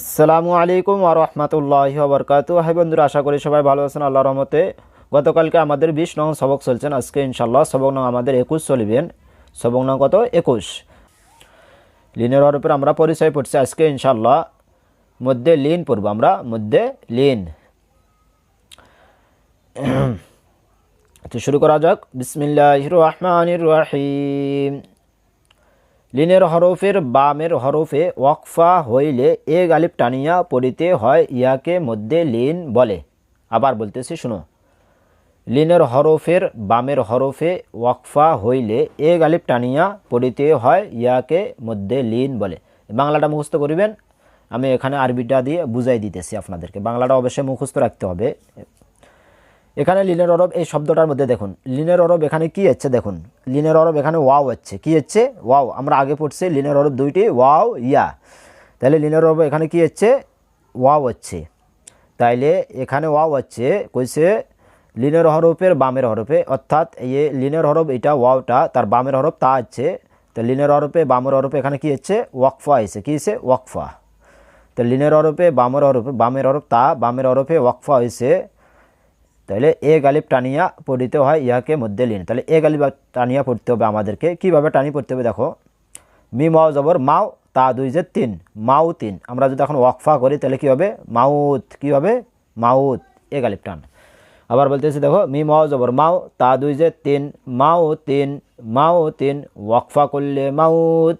আসসালামু আলাইকুম আ রহমতুল্লাহ বরকাত হাই বন্ধুরা, আশা করি সবাই ভালো আছেন আল্লাহ রহমতে। গতকালকে আমাদের বিশ নং সবক চলছেন, আজকে ইনশাল্লাহ সবক নং আমাদের একুশ চলিবেন। সবক নং কত? একুশ। লিনের হরফের আমরা পরিচয় পড়ছি, আজকে ইনশাল্লাহ মধ্যে লিন পড়ব আমরা, মধ্যে লিন। তো শুরু করা যাক। বিসমিল্লাহ রহমানির রাহিম। লিনের হরফের বামের হরফে ওয়াকফা হইলে এ গালিব টানিয়া পড়িতে হয়, ইয়াকে মধ্যে লিন বলে। আবার বলতেছি, শুনো। লিনের হরফের বামের হরফে ওয়াকফা হইলে এ গালিব টানিয়া পড়িতে হয়, ইয়াকে মধ্যে লিন বলে। বাংলাটা মুখস্থ করিবেন? আমি এখানে আরবিটা দিয়ে বুঝাই দিতেছি আপনাদেরকে। বাংলাটা অবশ্যই মুখস্থ রাখতে হবে। এখানে লিনের অরব এই শব্দটার মধ্যে দেখুন। লিনের অরব এখানে কি হচ্ছে দেখুন। লিনের অরব এখানে ওয়াও হচ্ছে। কি হচ্ছে? ওয়াও। আমরা আগে পড়ছি লিনের অরব দুইটি, ওয়াও, ইয়া। তাহলে লিনের অরব এখানে কি হচ্ছে? ওয়াও হচ্ছে। তাইলে এখানে ওয়াও হচ্ছে, কইছে লিনের হরফের বামের হরফে। অর্থাৎ এই লিনের হরফ এটা, ওয়াওটা, তার বামের হরফ তা হচ্ছে। তো লিনের হরফে বামের হরফে এখানে কি হচ্ছে? ওয়াকফা হয়েছে। কি হয়েছে? ওয়াকফা। তো লিনের হরফে বামের হরফে, বামের হরফ তা, বামের হরফে ওয়াকফা হয়েছে। তাহলে এ গালিব টানিয়া পড়িতে হয়, ইহাকে মধ্যে লিন। তাহলে এ গালিব টানিয়া পড়তে হবে আমাদেরকে। কীভাবে টানিয়ে পড়তে হবে দেখো? মি, মাও, জবর, মাও, তা দুই যে তিন মাউ তিন। আমরা যদি এখন ওয়াকফা করি তাহলে কী হবে? মাউত। কী হবে? মাউত। এ গালিব টান। আবার বলতেছি দেখো, মি, মাও, জবর, মাও, তা দুই যে তিন, মাও তিন মাও তিন, ওয়াকফা করলে মাউত,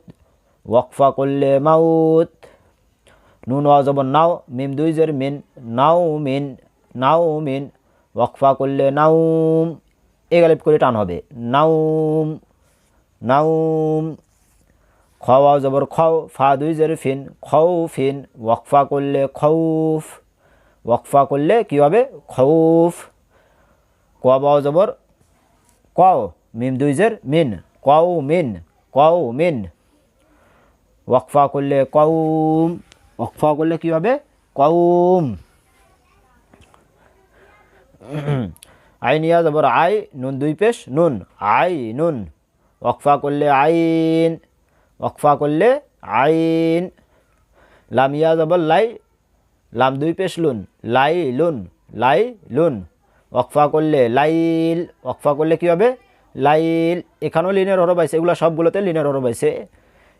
ওয়াকফা করলে মাউত। নুন ওয়া নাও, মিম দুই জের মিন, নাও মিন নাও মিন ওয়াকফা করলে নাউম এ গালিব করে টান হবে। নাউম নাউম খাওয়া জবর খাও, ফা দুই জের ফিন খৌ ফিন। ওয়াকফা করলে খৌফ ওয়াকফা করলে কী হবে? খৌফ কোয়া জবর, কও, মিম দুই জের, মিন, কও মিন কও মিন। ওয়াকফা করলে কৌম ওয়াকফা করলে কী হবে? কৌম আইনিয়া জবর আই, নুন দুই পেশ, নুন। আই, নুন। ওয়াকফা করলে আইন। ওয়াকফা করলে আইন। লামিয়া জবর লাই, লাম দুই পেশ, লুন। লাই লুন। লাই, লুন। ওয়াকফা করলে লাইল। ওয়াকফা করলে কী হবে? লাইল। এখানেও লিনের হরফ আছে, এগুলো সবগুলোতে লিনের হরফ আছে।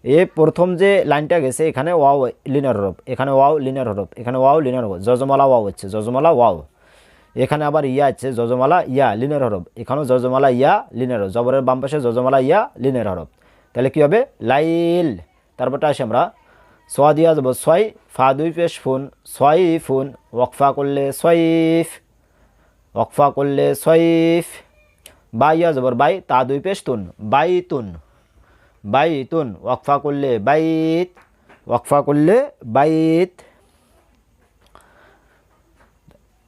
এ প্রথম যে লাইনটা গেছে, এখানে ওয়াও লিনের হরফ। এখানে ওয়াও লিনের হরফ। এখানে ওয়াও লিনের হরফ। যজমালা ওয়াও হচ্ছে, যজমালা ওয়াও। এখানে আবার ইয়া আছে, যজমালা ইয়া, লিনের হরফ। এখানেও যজমালা ইয়া, লিনের হরফ। জবরের বাম পাশে যজমালা ইয়া, লিনের হরফ। তাহলে কী হবে? লাইল। তারপরটা আসি আমরা। সোয়া দিয়া যাব ছয় ফা দুই পেশ ফুন ছয় ফুন, ওয়াকফা করলে সয়ফ ওয়াকফা করলে সয়ফ বা ইয়া জবর বাই, তা দুই পেশ তুন বাই তুন বাই তুন ওয়াকফা করলে বাইত, ওয়াকফা করলে বাইত।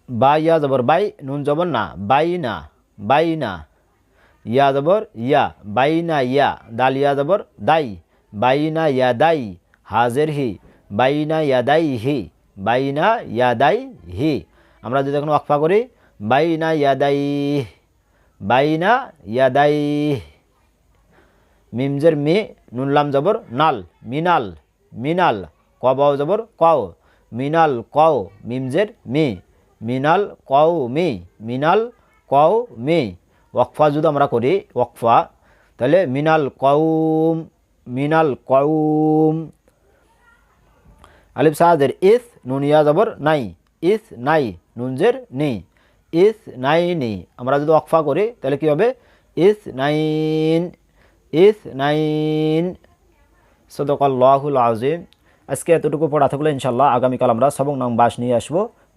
বা ইয়া জবর, বাই, নুন জবর না, বাই না বাই না। ইয়া জবর, ইয়া, বাই না, ইয়া, দাল, ইয়া জবর, দাই। বাই না, ইয়া, দাই, হাজের হি। বাই না, ইয়া, দাই, হি। বাই না, ইয়া, দাই, হি। আমরা যদি এখন ওয়াকফা করি, বাই না, ইয়া, দাই, বাই না, ইয়া, দাই। মিমজের মি নুনলাম জবর, নাল, মিনাল মিনাল, কবাও জবর, কও। মিনাল, কও, মিমজের মি। মিনাল কও মি মিনাল কও মি ওয়াকফা যদি আমরা করি, ওয়াকফা, তাহলে মিনাল কৌম মিনাল কৌম আলিফ সাহাদের ইস নুনিয়া জবর, নাই। ইস, নাই নুনজের নি। ইস, নাই, নি। আমরা যদি ওয়াকফা করি, তাহলে কী হবে? ইস, নাইন ইস, নাইন। সদকাল্লাহুল আজিম আজকে এতটুকু পড়া থাকলে ইনশাল্লাহ আগামীকাল আমরা সবং নাম বাস নিয়ে আসব।